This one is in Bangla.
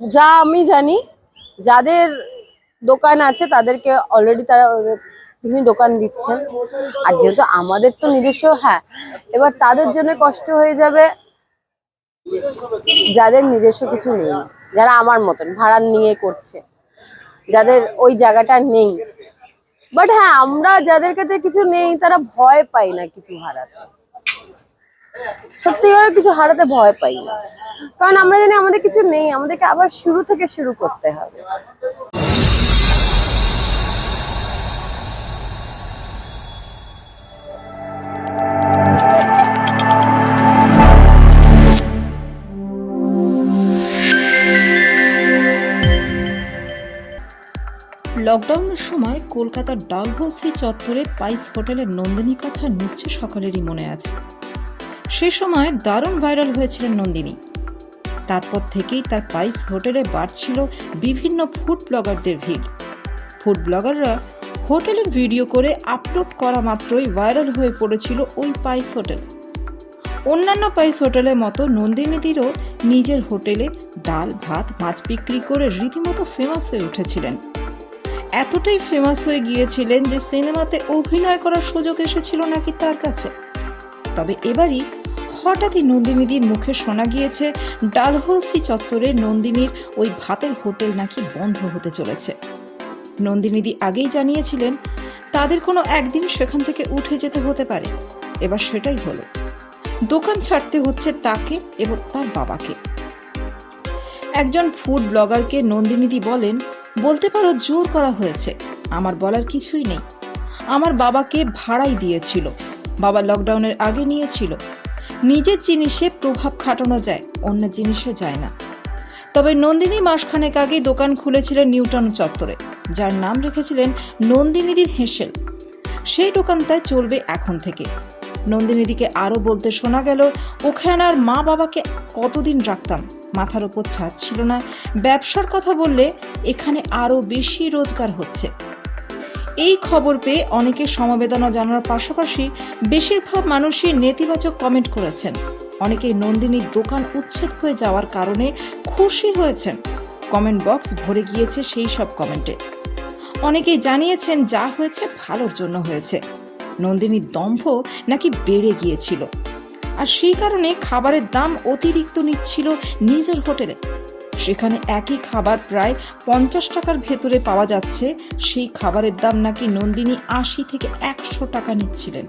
যা আমি জানি, যাদের দোকান আছে তাদেরকে অলরেডি তারা, তিনি দোকান দিচ্ছেন। আর যেহেতু আমাদের তো নিজস্ব হ্যাঁ এবার তাদের জন্য কষ্ট হয়ে যাবে যাদের নিজস্ব কিছু নেই, যারা আমার মতন, ভাড়া নিয়ে করছে, যাদের ওই জায়গাটা নেই। বাট হ্যাঁ আমরা যাদের কাছে কিছু নেই, তারা ভয় পাই না কিছু হারাতে সত্যি করে কিছু হারাতে ভয় পাই। না কারণ আমরা জানি আমাদের কিছু নেই, আমাদেরকে আবার শুরু থেকে শুরু করতে হবে। লকডাউনের সময় কলকাতার ডালহৌসি চত্বরে পাইস হোটেলের নন্দিনী কথা নিশ্চয় সকলেরই মনে আছে। সে সময় দারুণ ভাইরাল হয়েছিলেন নন্দিনী। তারপর থেকেই তার পাইস হোটেলে বাড়ছিল বিভিন্ন ফুড ব্লগারদের ভিড়। ফুড ব্লগাররা হোটেলের ভিডিও করে আপলোড করা মাত্রই ভাইরাল হয়ে পড়েছিল ওই পাইস হোটেল। অন্যান্য পাইস হোটেলের মতো নন্দিনীদিরও নিজের হোটেলে ডাল, ভাত, মাছ বিক্রি করে রীতিমতো ফেমাস হয়ে উঠেছিলেন। এতটাই ফেমাস হয়ে গিয়েছিলেন যে সিনেমাতে অভিনয় করার সুযোগ এসেছিল নাকি তার কাছে। তবে এবারই হঠাৎই নন্দিনীদির মুখে শোনা গিয়েছে, ডালহৌসি চত্বরে নন্দিনীর ওই ভাতের হোটেল নাকি বন্ধ হতে চলেছে। নন্দিনীদি আগেই জানিয়েছিলেন, তাদের কোনো একদিন সেখান থেকে উঠে যেতে হতে পারে। এবার সেটাই হলো। দোকান ছাড়তে হচ্ছে তাকে এবং তার বাবাকে। একজন ফুড ব্লগারকে নন্দিনীদি বলেন, বলতে পারো জোর করা হয়েছে। আমার বলার কিছুই নেই। আমার বাবাকে ভাড়াই দিয়েছিল। বাবা লকডাউনের আগে নিয়েছিল। নিজের জিনিসে প্রভাব খাটানো যায়, অন্য জিনিসে যায় না। তবে নন্দিনী মাসখানেক আগেই দোকান খুলেছিলেন নিউটন চত্বরে, যার নাম রেখেছিলেন নন্দিনীদির হেসেল। সেই দোকানটায় চলবে এখন থেকে। নন্দিনীদিকে আরও বলতে শোনা গেল, ওখানে আর মা বাবাকে কতদিন রাখতাম? মাথার ওপর ছাদ ছিল না। ব্যবসার কথা বললে এখানে আরও বেশি রোজগার হচ্ছে। এই খবর পেয়ে অনেকে সমবেদনা জানানোর পাশাপাশি বেশিরভাগ মানুষই নেতিবাচক কমেন্ট করেছেন। অনেকেই নন্দিনীর দোকান উচ্ছেদ হয়ে যাওয়ার কারণে খুশি হয়েছেন। কমেন্ট বক্স ভরে গিয়েছে সেই সব কমেন্টে। অনেকেই জানিয়েছেন, যা হয়েছে ভালোর জন্য হয়েছে। নন্দিনীর দম্ভ নাকি বেড়ে গিয়েছিল। আর সেই কারণে খাবারের দাম অতিরিক্ত নিচ্ছিল নিজের হোটেলে। সেখানে একই খাবার প্রায় পঞ্চাশ টাকার ভেতরে পাওয়া যাচ্ছে। সেই খাবারের দাম নাকি নন্দিনী আশি থেকে একশো টাকা নিচ্ছিলেন।